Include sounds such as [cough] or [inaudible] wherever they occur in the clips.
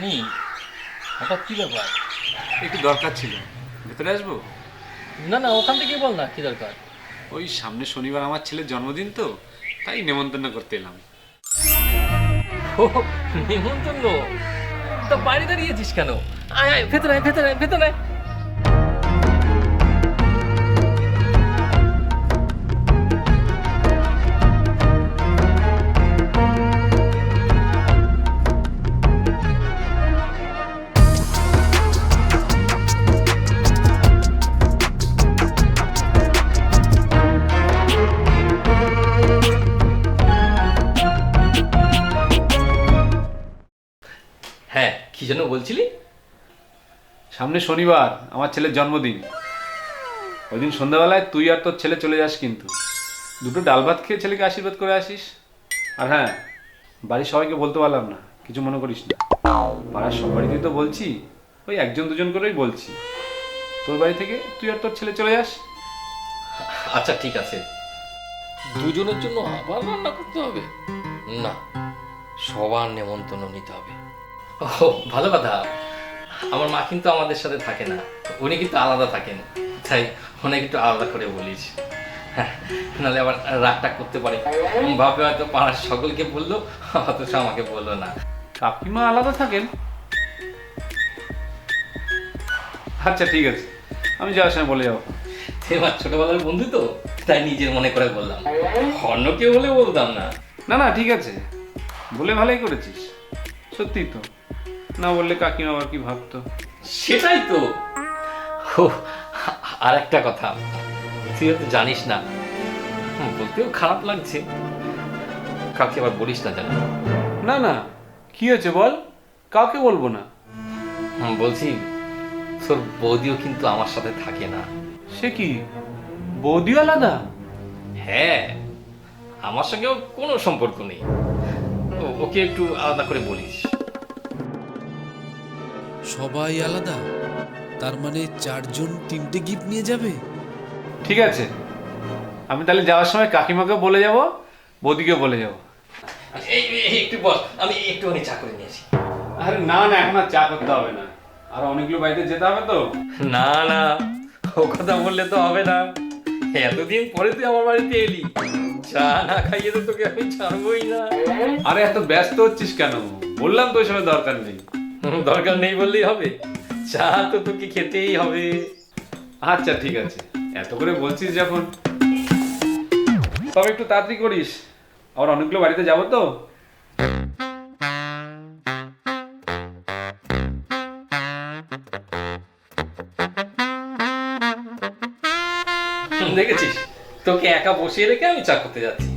জানি? হঠাৎ কি ব্যাপার? একটু দরকার ছিল। ভেতরে আসব? না না ওখান থেকে বল না কি দরকার? ওই সামনে শনিবার আমার ছেলের জন্মদিন তো তাই নেমন্তন্ন করতে এলাম। ও নেমন্তন্ন? তা বাইরে দাঁড়িয়েছিস কেন? আয় আয় ভেতরে আয় ভেতরে আয় ভেতরে আয়। সামনে শনিবার, আমার ছেলের জন্মদিন। ওই দিন সন্ধ্যাবেলায় তুই আর তোর ছেলে চলে যাস কিন্তু। দুটো ডাল ভাত খেয়ে ছেলেকে আশীর্বাদ করে আসিস। আর হ্যাঁ বাড়ির সবাইকে বলতে পারলাম না, কিছু মনে করিস না। পাড়ার সব বাড়িতেই তো বলছি, ওই একজন দুজন করেই বলছি। তোর বাড়ি থেকে তুই আর তোর ছেলে চলে যাস। আচ্ছা ঠিক আছে। দুজনের জন্য আবার রান্না করতে হবে? না, সবার নেমন্তন্ন নিতে হবে। ও, ভালো কথা। আমার মা কিন্তু আমাদের সাথে থাকে না। উনি কিন্তু আলাদা থাকেন। তাই অনেক একটু আলাদা করে বলিস নাহলে আবার রাগটা করতে পারে। ভাবে হয়তো পাড়ার সকলকে বলল অথচ আমাকে বলল না। কাকিমা আলাদা থাকেন? আচ্ছা ঠিক আছে। আমি যাওয়ার সময় বলে যাব। আমার ছোটবেলার বন্ধু তো? তাই নিজের মনে করে বললাম। অন্য কেউ হলে বলতাম না। না না ঠিক আছে। বলে ভালোই করেছিস। সত্যি তো। না বললে কাকিমা আবার কি ভাবতো? সেটাই তো। ও আর একটা কথা। তুই তো জানিস না। হুম, বলতেও খারাপ লাগছে। কাউকে আবার বলিস না জানো না না। কি হয়েছে বল? কাউকে বলব না। বলছি তোর বৌদিও কিন্তু আমার সাথে থাকে না। সে কি? বৌদি আলাদা? হ্যাঁ আমার সঙ্গেও কোনো সম্পর্ক নেই। ও- ওকে একটু আলাদা করে বলিস। সবাই আলাদা? তার মানে চারজন তিনটে গিফট নিয়ে যাবে? ঠিক আছে। আমি তাহলে যাওয়ার সময় কাকিমাকে বলে যাব বৌদিকে বলে যাব। এই এই, একটু বস আমি একটুখানি চা করে নিয়েছি। আরে না না এখন আর চা করতে হবে না। আর অনেকগুলো বাড়িতে যেতে হবে তো। না না ও কথা বললে তো হবে না। এতদিন পরে তুই আমার বাড়িতে এলি। চা না খাইয়ে তো তোকে আমি ছাড়বই না। আরে এত ব্যস্ত হচ্ছিস কেন? বললাম তো ওই সময় দরকার নেই। [laughs] দরকার নেই বললেই হবে। চা তো তোকে খেতেই হবে। আচ্ছা ঠিক আছে। এত করে বলছিস যখন। তবে একটু তাড়াতাড়ি করিস। আবার অনেকগুলো বাড়িতে যাব তো। [laughs] দেখেছিস? তোকে একা বসিয়ে রেখে আমি চা করতে যাচ্ছি।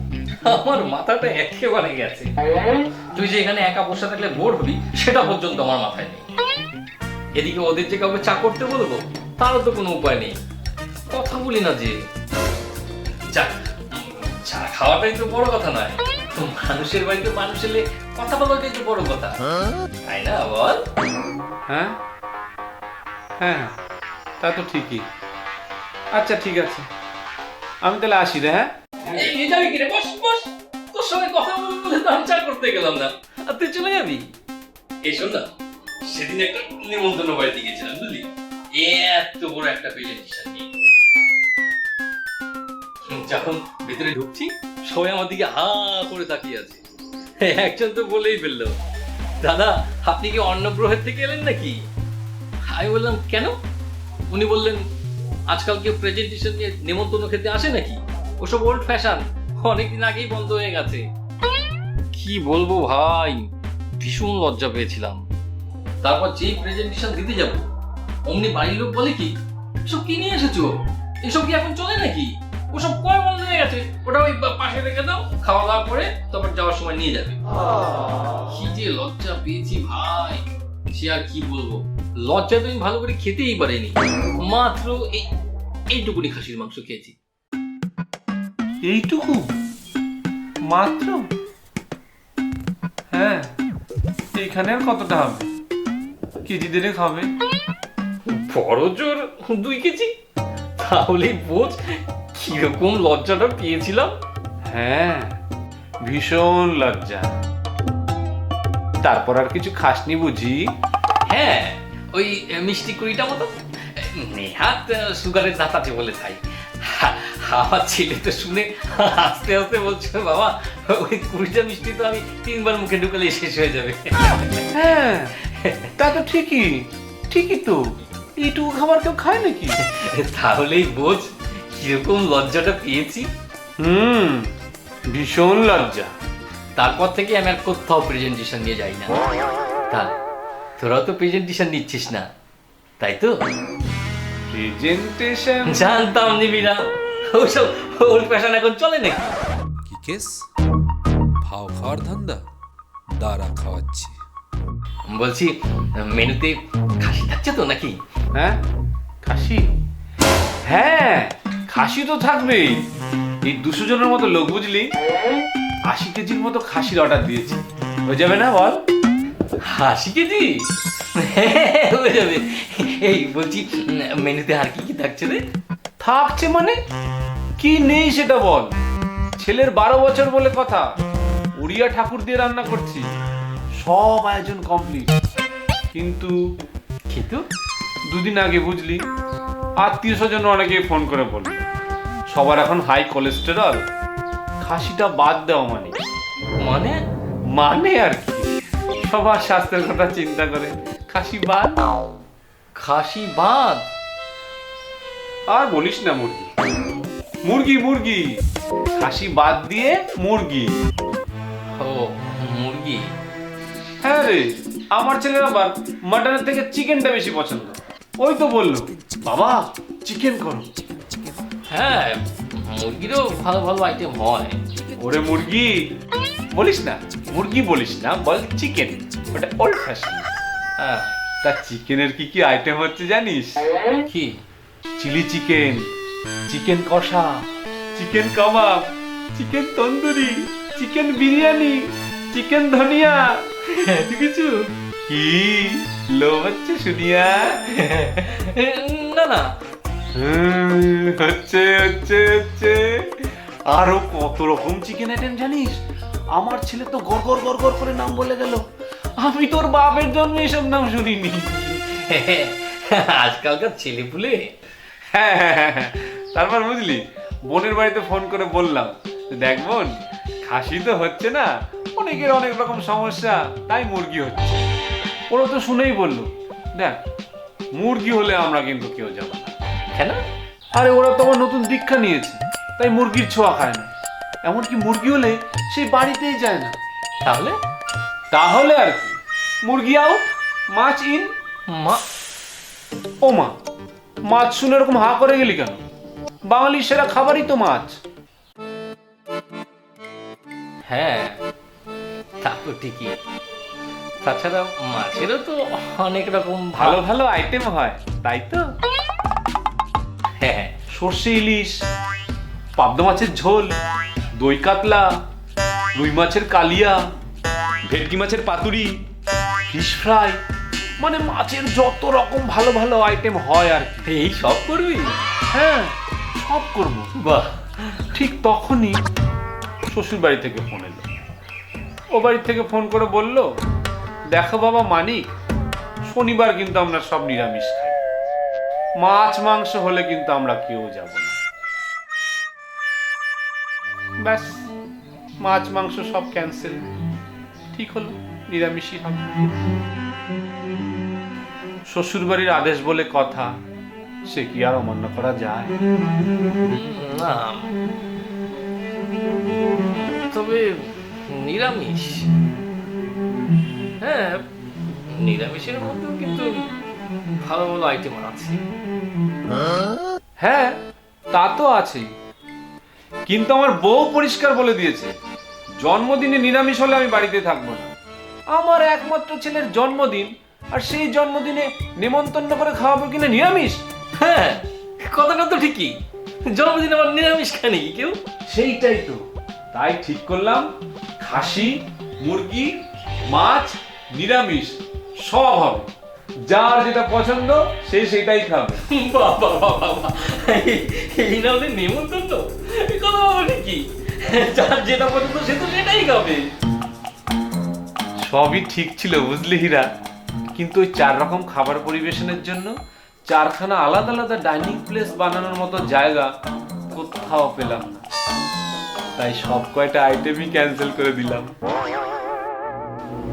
আমার মাথাটা একেবারে গেছে। তুই যে এখানে একা বসে থাকলে বোর হবি সেটা পর্যন্ত আমার মাথায় নেই। এদিকে ওদের যে কাউকে চা করতে বলব তারও তো কোনো উপায় নেই। কথা বলি না যে। চা চা খাওয়াটাই তো বড় কথা নয়। তো মানুষের বাড়িতে মানুষ এলে কথা বলাটাই তো বড় কথা। তাই না বল? হ্যাঁ? হ্যাঁ তা তো ঠিকই। আচ্ছা ঠিক আছে। আমি তাহলে আসি রে হ্যাঁ? এই যাবি কিরে বস বস। তোর সঙ্গে কথা আমি চা করতে গেলাম না। আর তুই চলে যাবি? এই শোন না সেদিন একটা নিমন্ত্রণ বাড়িতে গেছিলাম বুঝলি? এত বড় একটা প্রেজেন্টেশন নিয়ে। যখন ভিতরে ঢুকছি সবাই আমার দিকে হা করে তাকিয়ে আছে। একজন তো বলেই ফেলল দাদা আপনি কি অন্য গ্রহের থেকে এলেন নাকি? আমি বললাম কেন? উনি বললেন আজকাল কেউ প্রেজেন্টেশন নিয়ে নেমন্তন্ন খেতে আসে নাকি? ওসব ওল্ড ফ্যাশন অনেকদিন আগেই বন্ধ হয়ে গেছে। কি বলব ভাই? ভীষণ লজ্জা পেয়েছিলাম। তারপর যেই প্রেজেন্টেশন দিতে যাব, অমনি বাড়ির লোক বলে কি, এসব কি নিয়ে এসেছ? এসব কি এখন চলে নাকি? ওসব কয় বন্ধ হয়ে গেছে? ওটা ওই পাশে রেখে দাও খাওয়া দাওয়া করে তারপর যাওয়ার সময় নিয়ে যাবে। কি যে লজ্জা পেয়েছি ভাই। সে আর কি বলব? লজ্জা তো আমি ভালো করে খেতেই পারিনি। মাত্র এই এইটুকুনি খাসির মাংস খেয়েছি। এইটুকু? মাত্র? হ্যাঁ এইখানে আর কতটা হবে? কেজি দিলে খাবে বড় জোর দুই কেজি? তাহলে বোঝ কীরকম লজ্জাটা পেয়েছিলাম। হ্যাঁ ভীষণ লজ্জা। তারপর আর কিছু খাসনি বুঝি? হ্যাঁ ওই মিষ্টি কুড়িটা মতো। নেহাত সুগারের দাঁত আছে বলে তাই। আমার ছেলে তো শুনে আস্তে আস্তে বলছে বাবা ওই কুড়িটা মিষ্টি তো আমি তিনবার মুখে ঢুকালে শেষ হয়ে যাবে। হ্যাঁ তা তো ঠিকই ঠিকই তো। এইটুকু খাবার কেউ খায় নাকি? তাহলেই বোঝ কীরকম লজ্জাটা পেয়েছি। হুম ভীষণ লজ্জা। তারপর থেকে আমি আর কোথাও প্রেজেন্টেশন নিয়ে যাই না। তা তোরাও তো প্রেজেন্টেশন নিচ্ছিস না তাই তো? প্রেজেন্টেশন জানতাম নিবি না ওসব ওল্ড ফ্যাশন এখন চলে নাকি? কি কেস? ফাও খাওয়ার ধান্দা দাঁড়া খাওয়াচ্ছি। বলছি মেনুতে খাসি থাকছে তো নাকি? হ্যাঁ? খাসি? হ্যাঁ খাসি তো থাকবেই। এই দুশো জনের মতো লোক বুঝলি? আশি কেজির মতো খাসির অর্ডার দিয়েছি। হয়ে যাবে না বল? হাসি কেজি? হ্যাঁ, হয়ে যাবে। এই বলছি মেনুতে আর কি কি থাকছে রে? থাকছে মানে? কি নেই সেটা বল। ছেলের বারো বছর বলে কথা, উড়িয়া ঠাকুর দিয়ে রান্না করছি, সব আয়োজন কমপ্লিট কিন্তু কিন্তু দুদিন আগে বুঝলি, আত্মীয় স্বজন অনেকে ফোন করে বলল, সবার এখন হাই কোলেস্টেরল খাসিটা বাদ দেওয়া মানে মানে? মানে আর কি? সবার স্বাস্থ্যের কথা চিন্তা করে, খাসি বাদ? খাসি বাদ? আর বলিস না মুরগি। মুরগি মুরগি। খাসি বাদ দিয়ে মুরগি। ও মুরগি? হ্যাঁ রে আমার ছেলের আবার মাটনের থেকে চিকেনটা বেশি পছন্দ। ওই তো বলল বাবা চিকেন করো। হ্যাঁ মুরগিরও ভালো ভালো আইটেম হয়। ওরে মুরগি বলিস না মুরগি বলিস না বল চিকেন ওটা ওল্ড ফ্যাশন হ্যাঁ। তা চিকেনের কি কি আইটেম হচ্ছে জানিস? কি? চিলি চিকেন চিকেন কষা chicken kebab chicken tandoori chicken biryani chicken ধনিয়া। এত কিছু কি লোভ হচ্ছে শুনিয়া? না না। হচ্ছে হচ্ছে হচ্ছে। আরও কত রকম চিকেন আইটেম জানিস? আমার ছেলে তো গড় গড় গড় গড় করে নাম বলে গেল। আমি তোর বাপের জন্য এসব নাম শুনিনি। আজকালকার ছেলে পুলে হ্যাঁ হ্যাঁ, হ্যাঁ, হ্যাঁ। তারপর বুঝলি বোনের বাড়িতে ফোন করে বললাম দেখ বোন খাসি তো হচ্ছে না অনেকের অনেক রকম সমস্যা তাই মুরগি হচ্ছে। ওরা তো শুনেই বলল দেখ মুরগি হলে আমরা কিন্তু কেউ যাব না। কেন? আরে ওরা তো আবার নতুন দীক্ষা নিয়েছে তাই মুরগির ছোঁয়া খায় না। এমনকি মুরগি হলে সেই বাড়িতেই যায় না। তাহলে? তাহলে আর কি। মুরগি আউট মাছ ইন মা ও মা। মাছ শুনে এরকম হা করে গেলি কেন? বাঙালির সেরা খাবারই তো মাছ। হ্যাঁ তা তো ঠিকই। তাছাড়া মাছেরও তো অনেক রকম ভালো ভালো আইটেম হয় তাই তো? হ্যাঁ। সর্ষে ইলিশ পাবদা মাছের ঝোল দই কাতলা রুই মাছের কালিয়া ভেটকি মাছের পাতুরি ফিশ ফ্রাই। মানে মাছের যত রকম ভালো ভালো আইটেম হয় আর কি। এই সব করবি? হ্যাঁ সব করব। বাহ। ঠিক তখনই শ্বশুর বাড়ি থেকে ফোন এলো। ও বাড়ি থেকে ফোন করে বলল দেখো বাবা মানিক শনিবার কিন্তু আমরা সব নিরামিষ খাই। মাছ মাংস হলে কিন্তু আমরা কেউ যাব না। ব্যাস মাছ মাংস সব ক্যান্সেল ঠিক হলো নিরামিষই হবে। শ্বশুর বাড়ির আদেশ বলে কথা সে কি আর অমান্য করা যায়? না। তবে নিরামিষ। হ্যাঁ নিরামিষের মধ্যেও কিন্তু ভালো ভালো আইটেম আছে। হ্যাঁ তা তো আছেই। কিন্তু আমার বউ পরিষ্কার বলে দিয়েছে জন্মদিনে নিরামিষ হলে আমি বাড়িতে থাকব না। আমার একমাত্র ছেলের জন্মদিন আর সেই জন্মদিনে নেমন্তন্ন করে খাওয়াবো কিনা নিরামিষ? হ্যাঁ কথাটা তো ঠিকই। জন্মদিন আমার নিরামিষ খায় নাকি কেউ? সেইটাই তো। তাই ঠিক করলাম খাসি মুরগি মাছ নিরামিষ সব হবে। যার যেটা পছন্দ সে সেটাই খাবে। বাবা বাবা এই না ওদের নেমন্তন্ন কথা বাবা ঠিকই। যার যেটা পছন্দ সে তো সেটাই খাবে। সবই ঠিক ছিল বুঝলি হীরা। কিন্তু ওই চার রকম খাবার পরিবেশনের জন্য চারখানা আলাদা আলাদা ডাইনিং প্লেস বানানোর মতো জায়গা কোথাও পেলাম না। তাই সব কয়টা আইটেমই ক্যান্সেল করে দিলাম।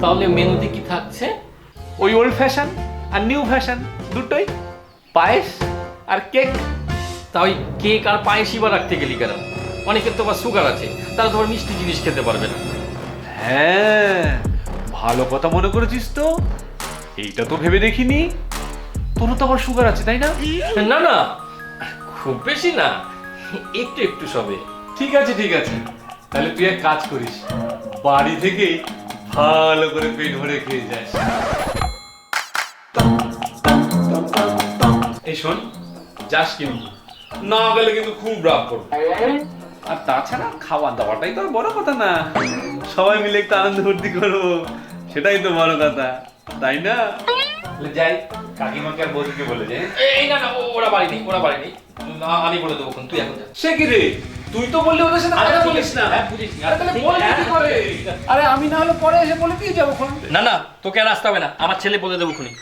তাহলে মেনুতে কি থাকছে? ওই ওল্ড ফ্যাশন আর নিউ ফ্যাশন দুটোই। পায়েস আর কেক। তা ওই কেক আর পায়েসই বা রাখতে গেলি কেন? অনেকের তো আবার সুগার আছে তারা তোমার মিষ্টি জিনিস খেতে পারবে না। হ্যাঁ ভালো কথা মনে করেছিস তো। এইটা তো ভেবে দেখিনি। তোরও তো আবার সুগার আছে তাই না? না না খুব বেশি না একটু একটু সবে। ঠিক আছে ঠিক আছে। তাহলে তুই এক কাজ করিস বাড়ি থেকেই ভালো করে পেট ভরে খেয়ে যাস। এই শোন যাস কিন্তু না গেলে কিন্তু খুব রাগ করব। আর তাছাড়া খাওয়া দাওয়াটাই তো বড় কথা না। সবাই মিলে একটু আনন্দ ফুর্তি করব সেটাই তো বড় কথা। তাই না? যাই কাকিমাকে আর বৌদিকে বলে যে এই না না ওরা বাড়ি নেই ওরা বাড়ি নেই। আমি বলে দেবো তুই এখন যা। সে কি রে? তুই তো বললি ওদের সাথে কথা বলিস না। হ্যাঁ, আরে তাহলে ঠিক কি করে। আরে আমি না হলে পরে এসে বলে দিয়ে যাব খন না না তোকে আর আসতে হবে না। আমার ছেলে বলে দেবো খুনি।